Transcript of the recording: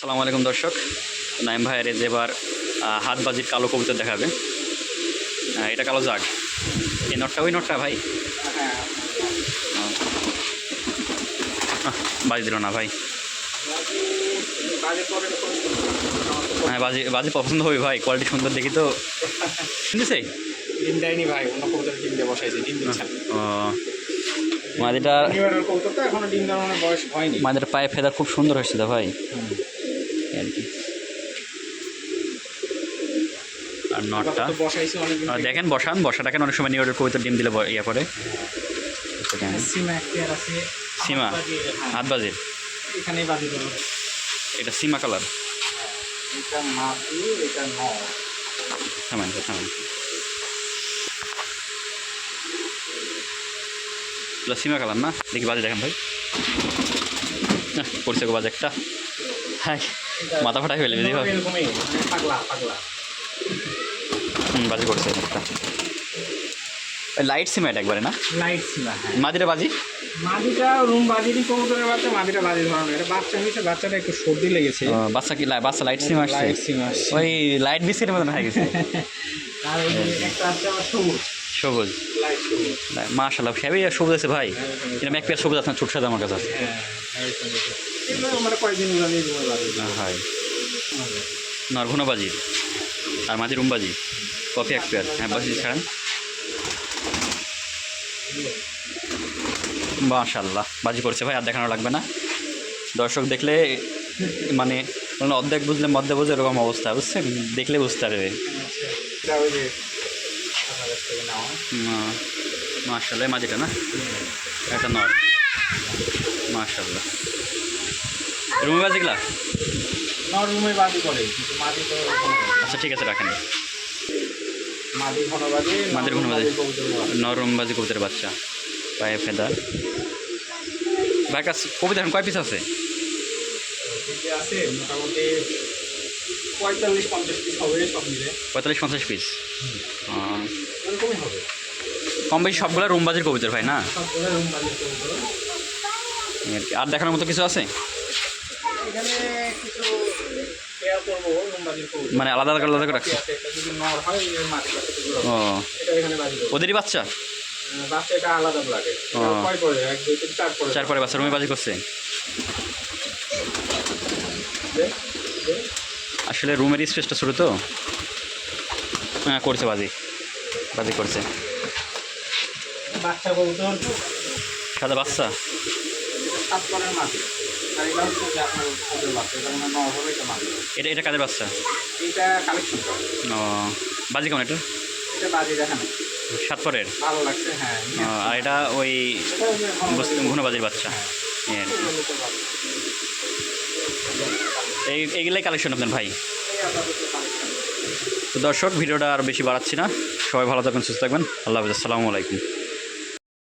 সালামু আলাইকুম দর্শক। নাইম ভাইয়ের যে এবার আহ, হাত বাজির কালো কবুতর দেখাবে। এটা কালো জাগ। এই নটটা ওই নটটা ভাই। বাজি দিল না ভাই। হ্যাঁ বাজি বাজি পছন্দ হবে ভাই কোয়ালিটি সুন্দর দেখি তো। শুনতেছে? ডিম দেয়নি ভাই অন্য কবুতর ডিম দিয়ে বসাইছে ডিম দিচ্ছে ও মাদিটার পায়ে ফেদা খুব সুন্দর হয়েছে তো ভাই। আর কি আর নটটা। দেখেন বসান বসাটা কেন অনেক সময় নিউরের কবিতার ডিম দিলে ইয়ে করে। সীমা হাত হ্যাঁ, বাজির এটা সীমা কালার। থামেন থামেন। সীমা কালার না? দেখি বাজে দেখেন ভাই। পড়ছে গো বাজে একটা। হাই মাথা ফাটা ফেলে দিদি ভাই হুম বাজি করছে একটা। লাইট সিমা এটা একবারে না? লাইট সীমা হ্যাঁ। মাদিরা বাজি? মাদিটা রুম বাজিরই কবুতরের বাচ্চা মাদিটা বাজি ধরানো এটা বাচ্চা হয়েছে বাচ্চাটা একটু সর্দি লেগেছে। বাচ্চা কি লা- বাচ্চা লাইট সিমা আসছে? লাইট সীমা। ওই লাইট বিস্কিটের মতন হয়ে গেছে। আর একটা আছে আবার সবুজ। সবুজ। মাশাল্লাহ হেভি সবুজ আছে ভাই। এরকম এক পেয়ার সবুজ আছে না ছোট সাদা আমার কাছে আছে। হ্যাঁ সবুজ। এগুলো মানে কয়েকদিন বাজি হয়। নরঘন বাজি আর মাঝি রুম বাজি কফি এক পেয়ার হ্যাঁ বাজি ছাড়েন। মাশাল্লাহ বাজি করছে ভাই আর দেখানো লাগবে না। দর্শক দেখলে মানে অর্ধেক বুঝলে মধ্যে বুঝে এরকম অবস্থা বুঝছেন? দেখলে বুঝতে পারবে। এটা মাশাল্লাহ মাঝিটা না? একটা নর। মাশাল্লাহ। রুমে বাজিগুলা নর রুমে বাজি করে কিন্তু মাদি তো। আচ্ছা ঠিক আছে রাখেন। মাদি বাজি মাদির ঘন বাজি। কবুতর নরম বাজি কবুতরের বাচ্চা। পায়ে ফেদা। ভাই কাছে কবিতা কয় পিস আছে? আছে মোটামুটি পঁয়তাল্লিশ পঞ্চাশ পিস হবে সব মিলে। পঁয়তাল্লিশ পঞ্চাশ পিস এরকমই হবে। কম বেশি সবগুলো রুম বাজির কবিতার ভাই না? কবুতর। আর দেখানোর মতো কিছু আছে? এখানে কিছু মানে আলাদা আলাদা করে রাখছে? ও। ওদেরই বাচ্চা? চার পরে বাচ্চা রুমে বাজি করছে। আসলে রুমের স্পেসটা ছোটো তো। হ্যাঁ করছে বাজি। বাজি করছে। সাদা বাচ্চা? এটা এটা কাদের বাচ্চা? এটা কালেকশন ও বাজি কেমন এটা? এটা বাজি দেখানো। সাত পরের ভালো লাগছে হ্যাঁ। আর এটা ওই এটা ঘন বাজি। বাচ্চা। এই। এই এইগুলাই কালেকশন আপনার ভাই? তো দর্শক ভিডিওটা আর বেশি বাড়াচ্ছি না। সবাই ভালো থাকবেন সুস্থ থাকবেন। আল্লাহ হাফিজ আসসালামু আলাইকুম।